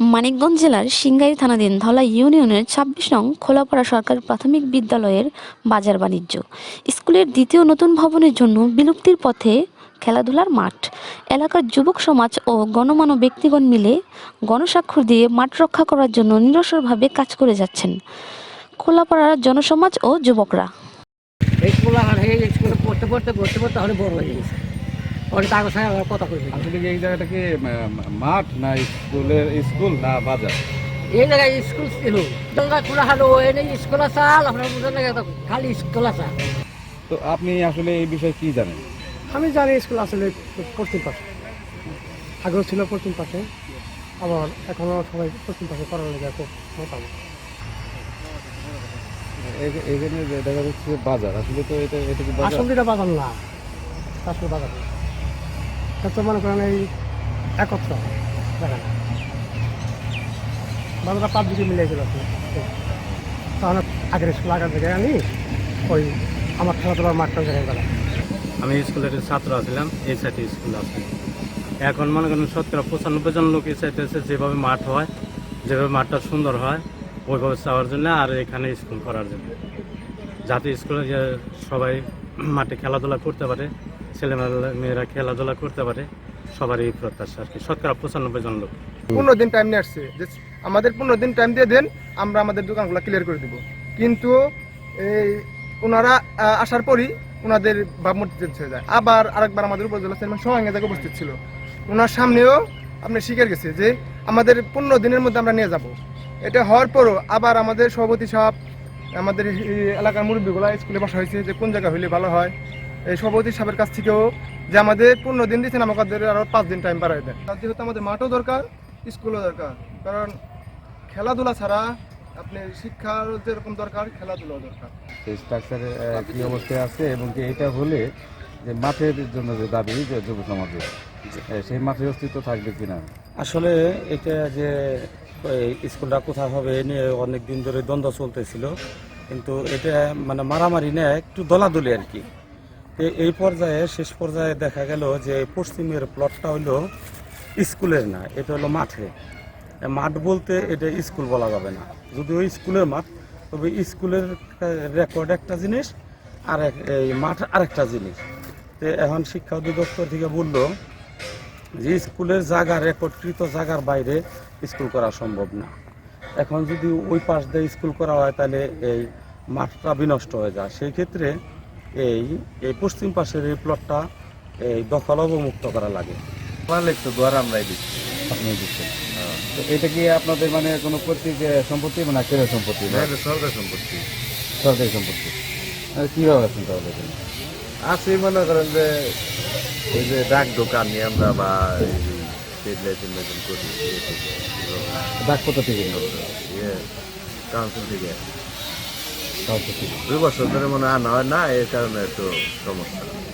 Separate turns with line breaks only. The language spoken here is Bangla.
মানিকগঞ্জ জেলার সিংগাই থানাধীন ধলা ইউনিয়নের ছাব্বিশ নং খোলাপাড়া সরকারি প্রাথমিক বিদ্যালয়ের বাজার বাণিজ্য। স্কুলের দ্বিতীয় নতুন ভবনের জন্য বিলুপ্তির পথে খেলাধুলার মাঠ। এলাকার যুবক সমাজ ও গণমান্য ব্যক্তিগণ মিলে গণস্বাক্ষর দিয়ে মাঠ রক্ষা করার জন্য নিরসরভাবে কাজ করে যাচ্ছেন খোলাপাড়ার জনসমাজ ও যুবকরা।
পড়তে পড়তে পড়তে বড় হয়ে গেছে। ওটা তার সাথে আমার কথা
আসলে এই জায়গাটা কি মাঠ না স্কুলের স্কুল না বাজার?
এই জায়গায় স্কুল ছিল। খোলা হলো এনে স্কুল আছে আপনার না খালি স্কুল আছে।
তো আপনি আসলে এই বিষয়ে কি জানেন?
আমি জানি স্কুল আসলে পশ্চিম পাশে। আগেও ছিল পশ্চিম পাশে আবার এখনও সবাই পশ্চিম পাশে করার লেগে খুব
এ- এখানে দেখা যাচ্ছে বাজার আসলে তো এটা এটা কি বাজার?
আসল যেটা বাজার না আসলে বাজার। তো মনে করেন এই একত্র। দেখা না বাজারটা পাঁচ মিলিয়েছিল তাহলে আগের স্কুল আগের জায়গায় আনি ওই আমার খেলাধুলার মাঠটা জায়গায় গেলাম।
আমি স্কুলের ছাত্র ছিলাম এই সাইডে স্কুল আছে। এখন মনে করেন সত্তর পঁচানব্বই জন লোক এই সাইডে এসে যেভাবে মাঠ হয়, যেভাবে মাঠটা সুন্দর হয়, ওইভাবে চাওয়ার জন্য আর এখানে স্কুল করার জন্য। যাতে স্কুলে সবাই মাঠে খেলাধুলা করতে পারে, ছেলেমেয়েরা, মেয়েরা খেলাধুলা করতে পারে, সবারই এই প্রত্যাশা আর কি। শতকরা পঁচানব্বই জন লোক।
পনেরো দিন টাইম নিয়ে আসছে। যে আমাদের পনেরো দিন টাইম দিয়ে দেন, আমরা আমাদের দোকানগুলো ক্লিয়ার করে দিব। কিন্তু এই ওনারা আসার পরই ওনাদের ভাবমূর্তি চেঞ্জ হয়ে যায়। আবার আরেকবার আমাদের উপজেলা চেয়ারম্যান সোহাঙ্গে জায়গায় উপস্থিত ছিল, ওনার সামনেও আপনি স্বীকার গেছে যে আমাদের পনেরো দিনের মধ্যে আমরা নিয়ে যাব। এটা হওয়ার পরও আবার আমাদের সভাপতি সাহেব আমাদের এই এলাকার মুরব্বীগুলো স্কুলে বসা হয়েছে যে কোন জায়গা হইলে ভালো হয়। এই সভাপতি সাহেবের কাছ থেকেও যে আমাদের পনেরো দিন দিচ্ছেন আমাদের আরও পাঁচ দিন টাইম বাড়াই দেন তার যেহেতু আমাদের মাঠও দরকার স্কুলও দরকার। কারণ খেলাধুলা ছাড়া আপনি শিক্ষার যেরকম দরকার খেলাধুলাও দরকার।
স্ট্রাকচারে কি অবস্থায় আছে এবং কি এটা হলে যে মাঠের জন্য যে দাবি যে যুব সমাজের সেই মাঠের অস্তিত্ব থাকবে কিনা?
আসলে এটা যে স্কুলটা কোথায় হবে এ নিয়ে অনেক দিন ধরে দ্বন্দ্ব চলতেছিল। কিন্তু এটা মানে মারামারি না একটু দলাদলি আর কি। এই পর্যায়ে, শেষ পর্যায়ে দেখা গেল যে পশ্চিমের প্লটটা হলো স্কুলের না, এটা হলো মাঠে। মাঠ বলতে এটা স্কুল বলা যাবে না। যদিও স্কুলের মাঠ, তবে স্কুলের রেকর্ড একটা জিনিস, আর এই মাঠ আরেকটা জিনিস। তো এখন শিক্ষা অধিদপ্তর থেকে বলল যে স্কুলের জায়গা রেকর্ডকৃত জায়গার বাইরে স্কুল করা সম্ভব না। এখন যদি ওই পাশ দিয়ে স্কুল করা হয় তাহলে এই মাঠটা বিনষ্ট হয়ে যায়। সেই ক্ষেত্রে এই এই পশ্চিম পাশের এই প্লটটা এই দখল অবমুক্ত করা লাগে।
মালিক তো দ্বারা আমরাই দিচ্ছি। আপনি দিচ্ছেন। তো এটা কি আপনাদের মানে কোনো পৈতৃক সম্পত্তি মানে কেড়ে সম্পত্তি না?
সরকার সম্পত্তি।
সরকারি সম্পত্তি। কীভাবে আছেন তাহলে এখানে?
আছে মনে করেন যে এই যে ডাক দোকান নিয়ে আমরা বা এই যে স্টেট করি ইয়ে থেকে,
থেকে?
ইয়ে কাউন্সিল থেকে।
কাউন্সিল থেকে।
দুই বছর ধরে মনে হয় আনা হয় না এর কারণে একটু সমস্যা।